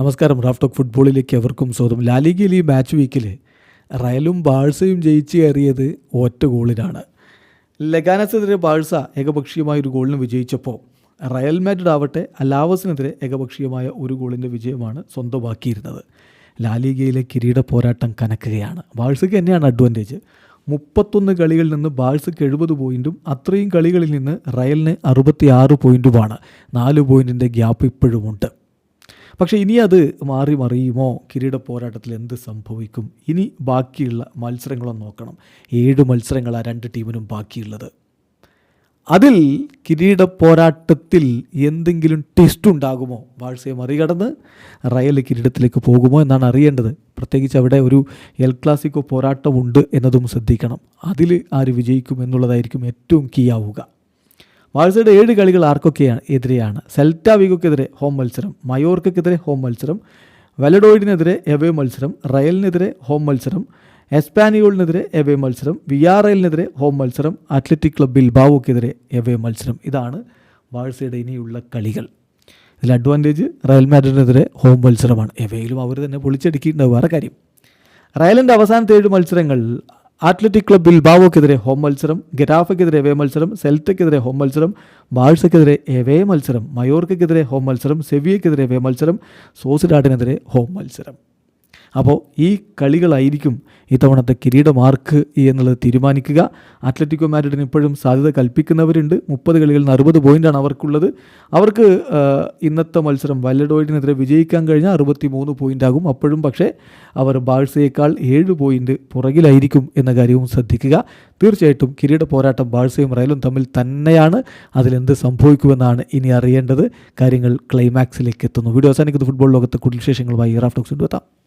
നമസ്കാരം. റാഫ്റ്റോക് ഫുട്ബോളിലേക്ക് അവർക്കും സ്വാഗതം. ലാലിഗയിൽ ഈ മാച്ച് വീക്കിൽ റയലും ബാഴ്സയും ജയിച്ച് കയറിയത് ഒറ്റ ഗോളിനാണ്. ലഗാനസിനെതിരെ ബാഴ്സ ഏകപക്ഷീയമായ ഒരു ഗോളിന് വിജയിച്ചപ്പോൾ റയൽ മാഡ്രിഡ് ആവട്ടെ അലാവസിനെതിരെ ഏകപക്ഷീയമായ ഒരു ഗോളിന്റെ വിജയമാണ് സ്വന്തമാക്കിയിരുന്നത്. ലാലിഗയിലെ കിരീട പോരാട്ടം കനക്കുകയാണ്. ബാഴ്സയ്ക്ക് തന്നെയാണ് അഡ്വാന്റേജ് മുപ്പത്തൊന്ന് കളികളിൽ നിന്ന് ബാഴ്സയ്ക്ക് എഴുപത് പോയിന്റും അത്രയും കളികളിൽ നിന്ന് റയലിന് അറുപത്തി ആറ് പോയിന്റുമാണ് നാല് പോയിന്റിന്റെ ഗ്യാപ്പ് ഇപ്പോഴുമുണ്ട്. പക്ഷേ ഇനി അത് മാറി മറിയുമോ? കിരീട പോരാട്ടത്തിൽ എന്ത് സംഭവിക്കും? ഇനി ബാക്കിയുള്ള മത്സരങ്ങളും നോക്കണം. ഏഴ് മത്സരങ്ങളാണ് രണ്ട് ടീമിനും ബാക്കിയുള്ളത്. അതിൽ കിരീട പോരാട്ടത്തിൽ എന്തെങ്കിലും ടെസ്റ്റ് ഉണ്ടാകുമോ? ബാഴ്സയെ മറികടന്ന് റയൽ കിരീടത്തിലേക്ക് പോകുമോ എന്നാണ് അറിയേണ്ടത്. പ്രത്യേകിച്ച് അവിടെ ഒരു എൽ ക്ലാസിക്കോ പോരാട്ടമുണ്ട് എന്നതും ശ്രദ്ധിക്കണം. അതിൽ ആര് വിജയിക്കും എന്നുള്ളതായിരിക്കും ഏറ്റവും കീ ആവുക ബാഴ്സയുടെ ഏഴ് കളികൾ ആർക്കൊക്കെയാണ് എതിരെയാണ്? സെൽറ്റ വിഗോക്കെതിരെ ഹോം മത്സരം മയോർക്കെതിരെ ഹോം മത്സരം വെലഡോയിഡിനെതിരെ എവേ മത്സരം റയലിനെതിരെ ഹോം മത്സരം എസ്പാനിയോളിനെതിരെ എവേ മത്സരം വിയാറയലിനെതിരെ ഹോം മത്സരം അത്ലറ്റിക് ക്ലബ് ബിൽബാവോക്കെതിരെ എവേ മത്സരം. ഇതാണ് ബാഴ്സയുടെ ഇനിയുള്ള കളികൾ. ഇതിൽ അഡ്വാന്റേജ് റയൽ മാഡ്രിഡിനെതിരെ ഹോം മത്സരമാണ്. എവയിലും അവർ തന്നെ പൊളിച്ചടുക്കിയിട്ടുണ്ടാവും വേറെ കാര്യം. റയലിന്റെ അവസാനത്തെ ഏഴ് മത്സരങ്ങൾ അത്ലറ്റിക് ക്ലബ് ബിൽബാവോക്കെതിരെ ഹോം മത്സരം ഗെറാഫയ്ക്കെതിരെ എവേ മത്സരം സെൽറ്റയ്ക്കെതിരെ ഹോം മത്സരം ബാഴ്സയ്ക്കെതിരെ എവേ മത്സരം മയോർക്കെതിരെ ഹോം മത്സരം സെവിയയ്ക്കെതിരെ എവേ മത്സരം സോസിഡാഡിനെതിരെ ഹോം മത്സരം. അപ്പോൾ ഈ കളികളായിരിക്കും ഇത്തവണത്തെ കിരീടമാർക്ക് എന്നുള്ളത് തീരുമാനിക്കുക. അത്ലറ്റിക്കോ മാഡ്രിഡിന് ഇപ്പോഴും സാധ്യത കൽപ്പിക്കുന്നവരുണ്ട്. മുപ്പത് കളികളിൽ നിന്ന് അറുപത് പോയിന്റാണ് അവർക്കുള്ളത്. അവർക്ക് ഇന്നത്തെ മത്സരം വല്ലഡോയിഡിനെതിരെ വിജയിക്കാൻ കഴിഞ്ഞാൽ അറുപത്തി മൂന്ന് പോയിന്റ് ആകും അപ്പോഴും പക്ഷേ അവർ ബാഴ്സയേക്കാൾ ഏഴ് പോയിന്റ് പുറകിലായിരിക്കും എന്ന കാര്യവും ശ്രദ്ധിക്കുക. തീർച്ചയായിട്ടും കിരീട പോരാട്ടം ബാഴ്സയും റയലും തമ്മിൽ തന്നെയാണ്. അതിലെന്ത് സംഭവിക്കുമെന്നാണ് ഇനി അറിയേണ്ടത്. കാര്യങ്ങൾ ക്ലൈമാക്സിലേക്ക് എത്തുന്നു. വീഡിയോ അവസാനിക്കുന്ന. ഫുട്ബോൾ ലോകത്തെ കൂടുതൽ വിശേഷങ്ങളുമായി റാഫ്റ്റോക്സ് കൊണ്ടുവെത്താം.